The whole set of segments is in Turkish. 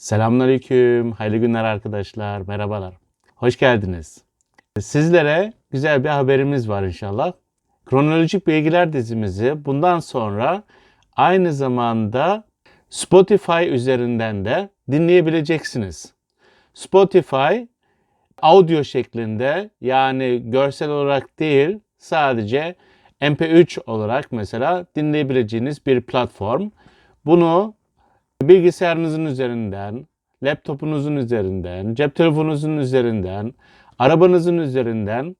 Selamünaleyküm, hayırlı günler arkadaşlar, merhabalar. Hoş geldiniz. Sizlere güzel bir haberimiz var inşallah. Kronolojik Bilgiler dizimizi bundan sonra aynı zamanda Spotify üzerinden de dinleyebileceksiniz. Spotify audio şeklinde yani görsel olarak değil sadece MP3 olarak mesela dinleyebileceğiniz bir platform. Bunu bilgisayarınızın üzerinden, laptopunuzun üzerinden, cep telefonunuzun üzerinden, arabanızın üzerinden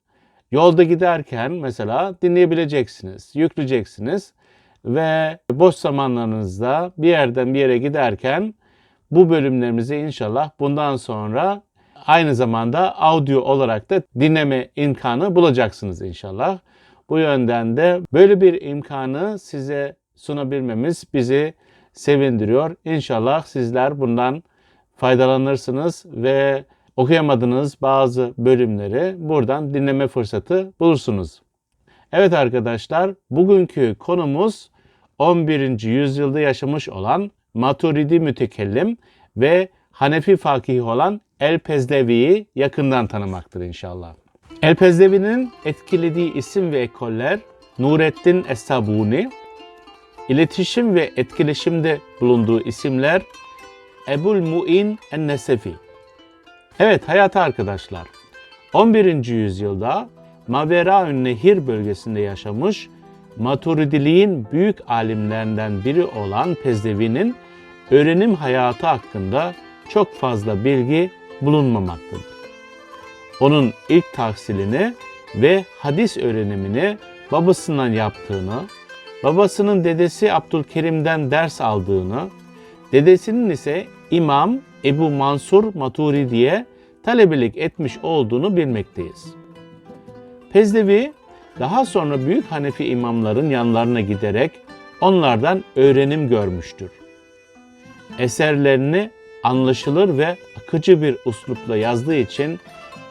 yolda giderken mesela dinleyebileceksiniz, yükleyeceksiniz ve boş zamanlarınızda bir yerden bir yere giderken bu bölümlerimizi inşallah bundan sonra aynı zamanda audio olarak da dinleme imkanı bulacaksınız inşallah. Bu yönden de böyle bir imkanı size sunabilmemiz bizi sevindiriyor. İnşallah sizler bundan faydalanırsınız ve okuyamadığınız bazı bölümleri buradan dinleme fırsatı bulursunuz. Evet arkadaşlar, bugünkü konumuz 11. yüzyılda yaşamış olan Maturidi mütekellim ve Hanefi fakih olan El-Pezdevi'yi yakından tanımaktır inşallah. El-Pezdevi'nin etkilediği isim ve ekoller Nurettin Es-Sabuni, iletişim ve etkileşimde bulunduğu isimler Ebul Mu'in En-Nesefi. Evet hayatı arkadaşlar. 11. yüzyılda Maveraün Nehir bölgesinde yaşamış Maturidiliğin büyük alimlerinden biri olan Pezdevi'nin öğrenim hayatı hakkında çok fazla bilgi bulunmamaktadır. Onun ilk tahsilini ve hadis öğrenimini babasından yaptığını, babasının dedesi Abdülkerim'den ders aldığını, dedesinin ise İmam Ebu Mansur Maturidi'ye talebelik etmiş olduğunu bilmekteyiz. Pezdevi daha sonra büyük Hanefi imamların yanlarına giderek onlardan öğrenim görmüştür. Eserlerini anlaşılır ve akıcı bir uslupla yazdığı için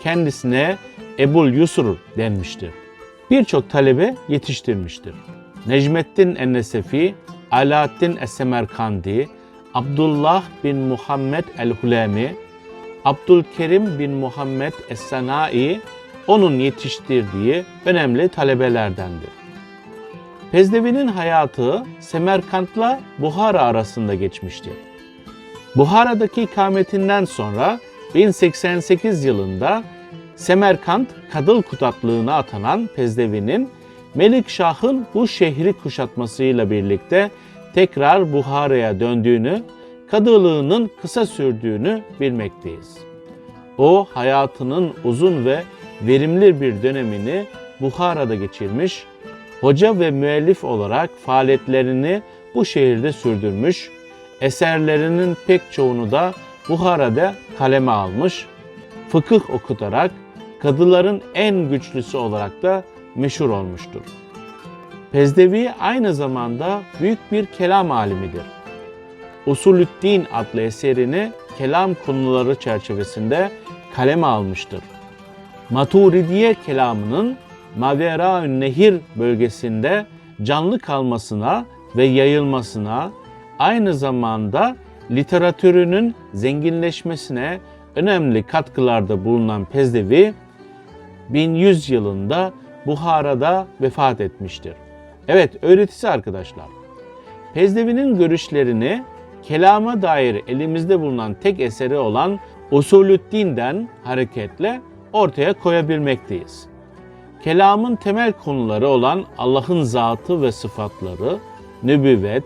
kendisine Ebul Yusur denmiştir. Birçok talebe yetiştirmiştir. Necmettin Ennesefi, Alaaddin Es-Semerkandi, Abdullah bin Muhammed el-Hulemi, Abdülkerim bin Muhammed Es-Sanai onun yetiştirdiği önemli talebelerdendir. Pezdevi'nin hayatı Semerkant'la Buhara arasında geçmiştir. Buhara'daki ikametinden sonra 1088 yılında Semerkant Kadıl Kutaklığına atanan Pezdevi'nin Melik Şah'ın bu şehri kuşatmasıyla birlikte tekrar Buhara'ya döndüğünü, kadılığının kısa sürdüğünü bilmekteyiz. O hayatının uzun ve verimli bir dönemini Buhara'da geçirmiş, hoca ve müellif olarak faaliyetlerini bu şehirde sürdürmüş, eserlerinin pek çoğunu da Buhara'da kaleme almış, fıkıh okutarak kadıların en güçlüsü olarak da meşhur olmuştur. Pezdevi aynı zamanda büyük bir kelam alimidir. Usulüddin adlı eserini kelam konuları çerçevesinde kaleme almıştır. Maturidiye kelamının Maveraün Nehir bölgesinde canlı kalmasına ve yayılmasına, aynı zamanda literatürünün zenginleşmesine önemli katkılarda bulunan Pezdevi, 1100 yılında Buhara'da vefat etmiştir. Evet, öğretisi arkadaşlar. Pezdevi'nin görüşlerini kelama dair elimizde bulunan tek eseri olan Usulüddin'den hareketle ortaya koyabilmekteyiz. Kelamın temel konuları olan Allah'ın zatı ve sıfatları, nübüvvet,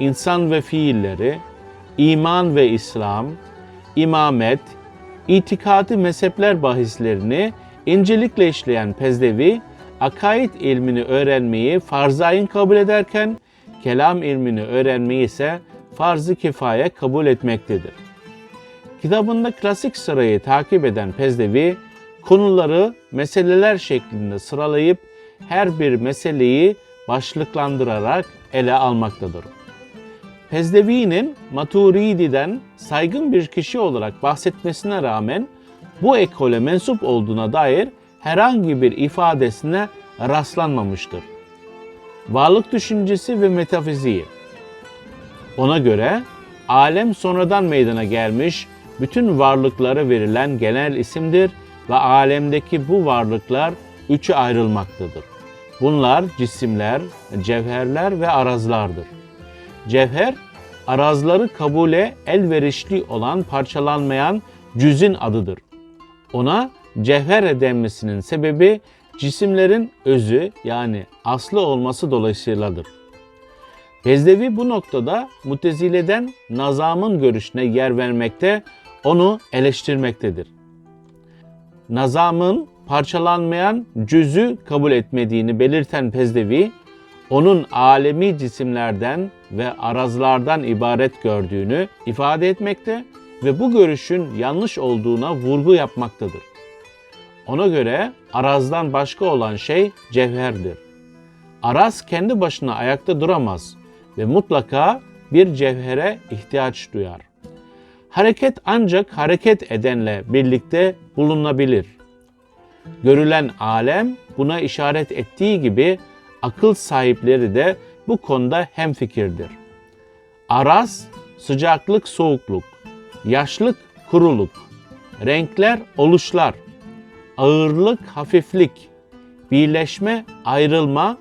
insan ve fiilleri, iman ve İslam, imamet, itikadi mezhepler bahislerini incelikle işleyen Pezdevi, akaid ilmini öğrenmeyi farz-ı kabul ederken, kelam ilmini öğrenmeyi ise farz-ı kifaye kabul etmektedir. Kitabında klasik sırayı takip eden Pezdevi, konuları meseleler şeklinde sıralayıp her bir meseleyi başlıklandırarak ele almaktadır. Pezdevi'nin Maturidi'den saygın bir kişi olarak bahsetmesine rağmen bu ekole mensup olduğuna dair herhangi bir ifadesine rastlanmamıştır. Varlık düşüncesi ve metafiziği. Ona göre alem sonradan meydana gelmiş, bütün varlıklara verilen genel isimdir ve alemdeki bu varlıklar üçe ayrılmaktadır. Bunlar cisimler, cevherler ve arazlardır. Cevher, arazları kabule elverişli olan parçalanmayan cüz'ün adıdır. Ona cevher denmesinin sebebi cisimlerin özü yani aslı olması dolayısıyladır. Bezdevi bu noktada Mutezile'den Nazam'ın görüşüne yer vermekte, onu eleştirmektedir. Nazam'ın parçalanmayan cüzü kabul etmediğini belirten Pezdevi, onun alemi cisimlerden ve arazlardan ibaret gördüğünü ifade etmekte ve bu görüşün yanlış olduğuna vurgu yapmaktadır. Ona göre arazdan başka olan şey cevherdir. Araz kendi başına ayakta duramaz ve mutlaka bir cevhere ihtiyaç duyar. Hareket ancak hareket edenle birlikte bulunabilir. Görülen alem buna işaret ettiği gibi akıl sahipleri de bu konuda hemfikirdir. Araz, sıcaklık, soğukluk, yaşlık, kuruluk, renkler, oluşlar, ağırlık, hafiflik, birleşme, ayrılma,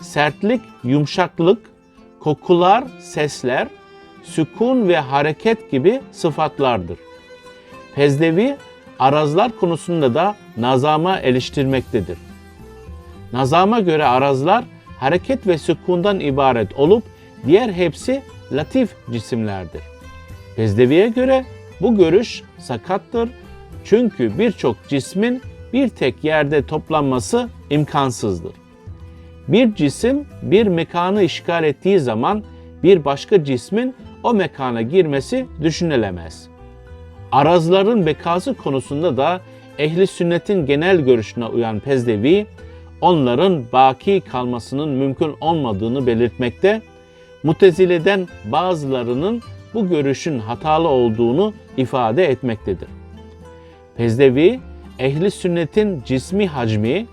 sertlik, yumuşaklık, kokular, sesler, sükun ve hareket gibi sıfatlardır. Pezdevi arazlar konusunda da nazama eleştirmektedir. Nazama göre arazlar hareket ve sükundan ibaret olup diğer hepsi latif cisimlerdir. Pezdevi'ye göre bu görüş sakattır çünkü birçok cismin bir tek yerde toplanması imkansızdır. Bir cisim bir mekanı işgal ettiği zaman bir başka cismin o mekana girmesi düşünülemez. Arazların bekası konusunda da ehli sünnetin genel görüşüne uyan Pezdevi, onların baki kalmasının mümkün olmadığını belirtmekte, Mutezile'den bazılarının bu görüşün hatalı olduğunu ifade etmektedir. Pezdevi, ehli sünnetin cismi hacmi,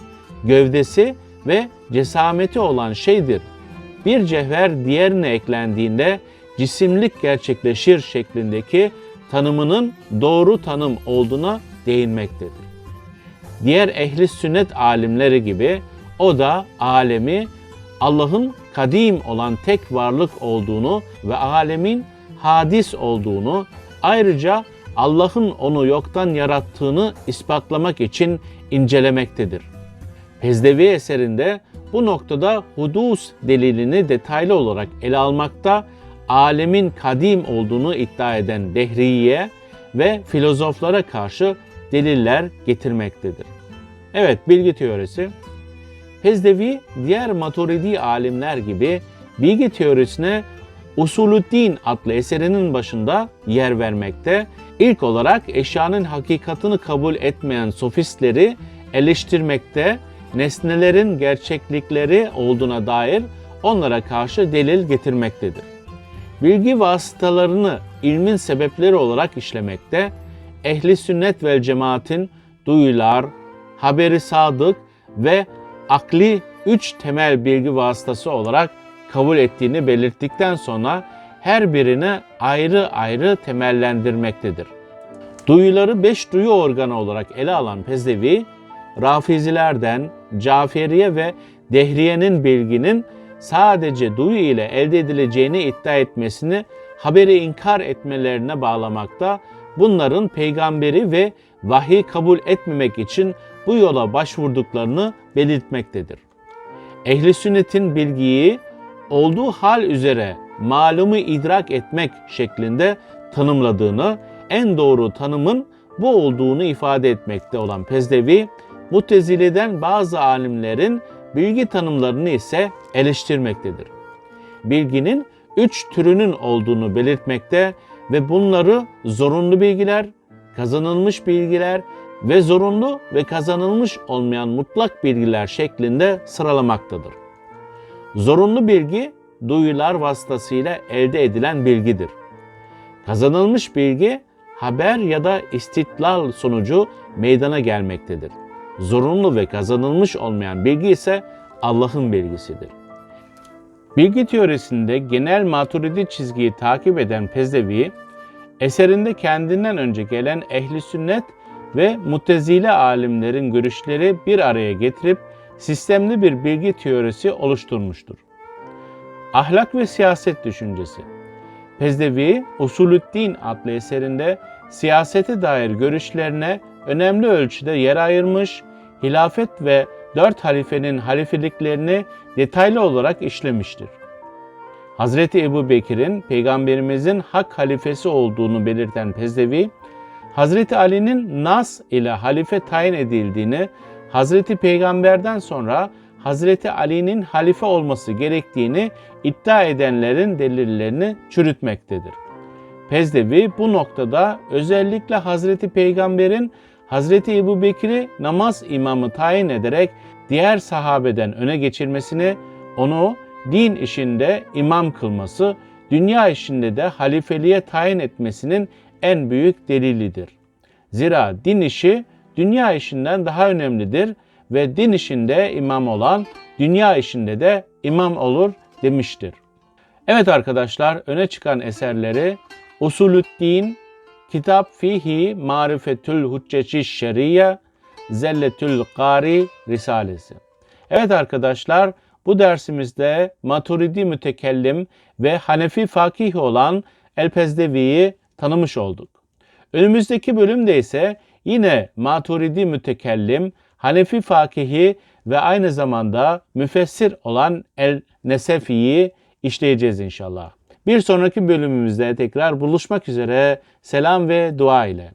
gövdesi ve cesameti olan şeydir. Bir cevher diğerine eklendiğinde cisimlik gerçekleşir şeklindeki tanımının doğru tanım olduğuna değinmektedir. Diğer ehli sünnet alimleri gibi o da alemi Allah'ın kadim olan tek varlık olduğunu ve alemin hadis olduğunu ayrıca Allah'ın onu yoktan yarattığını ispatlamak için incelemektedir. Pezdevi eserinde bu noktada hudus delilini detaylı olarak ele almakta, alemin kadim olduğunu iddia eden dehriye ve filozoflara karşı deliller getirmektedir. Evet, bilgi teorisi. Pezdevi diğer maturidi alimler gibi bilgi teorisine Usulüddin adlı eserinin başında yer vermekte. İlk olarak eşyanın hakikatını kabul etmeyen sofistleri eleştirmekte, nesnelerin gerçeklikleri olduğuna dair onlara karşı delil getirmektedir. Bilgi vasıtalarını ilmin sebepleri olarak işlemekte, ehli sünnet vel cemaatin duyular, haberi sadık ve akli üç temel bilgi vasıtası olarak kabul ettiğini belirttikten sonra her birini ayrı ayrı temellendirmektedir. Duyuları beş duyu organı olarak ele alan Pezdevi, Rafizilerden, Caferiye ve Dehriye'nin bilginin sadece duyu ile elde edileceğini iddia etmesini haberi inkar etmelerine bağlamakta, bunların peygamberi ve vahiy kabul etmemek için bu yola başvurduklarını belirtmektedir. Ehli sünnetin bilgiyi olduğu hal üzere malumu idrak etmek şeklinde tanımladığını, en doğru tanımın bu olduğunu ifade etmekte olan Pezdevi, Mutezile'den bazı alimlerin bilgi tanımlarını ise eleştirmektedir. Bilginin üç türünün olduğunu belirtmekte ve bunları zorunlu bilgiler, kazanılmış bilgiler ve zorunlu ve kazanılmış olmayan mutlak bilgiler şeklinde sıralamaktadır. Zorunlu bilgi duyular vasıtasıyla elde edilen bilgidir. Kazanılmış bilgi haber ya da istitlal sonucu meydana gelmektedir. Zorunlu ve kazanılmış olmayan bilgi ise Allah'ın bilgisidir. Bilgi teorisinde genel maturidi çizgiyi takip eden Pezdevi, eserinde kendinden önce gelen ehli sünnet ve mutezile alimlerin görüşleri bir araya getirip sistemli bir bilgi teorisi oluşturmuştur. Ahlak ve siyaset düşüncesi Pezdevi, Usulüddin adlı eserinde siyasete dair görüşlerine önemli ölçüde yer ayırmış, hilafet ve dört halifenin halifeliklerini detaylı olarak işlemiştir. Hazreti Ebu Bekir'in peygamberimizin hak halifesi olduğunu belirten Pezdevi, Hazreti Ali'nin Nas ile halife tayin edildiğini, Hazreti Peygamber'den sonra Hazreti Ali'nin halife olması gerektiğini iddia edenlerin delillerini çürütmektedir. Pezdevi bu noktada özellikle Hazreti Peygamber'in Hazreti Ebu Bekir'i namaz imamı tayin ederek diğer sahabeden öne geçirmesini, onu din işinde imam kılması, dünya işinde de halifeliğe tayin etmesinin en büyük delilidir. Zira din işi dünya işinden daha önemlidir ve din işinde imam olan dünya işinde de imam olur demiştir. Evet arkadaşlar öne çıkan eserleri Usulüddin, Kitap Fihi Marifetül Hücceci Şeriye, Zelletül Gari Risalesi. Evet arkadaşlar bu dersimizde Maturidi mütekellim ve Hanefi fakih olan El-Pezdevi'yi tanımış olduk. Önümüzdeki bölümde ise yine Maturidi mütekellim, Hanefi fakihi ve aynı zamanda müfessir olan El-Nesefi'yi işleyeceğiz inşallah. Bir sonraki bölümümüzde tekrar buluşmak üzere. Selam ve dua ile.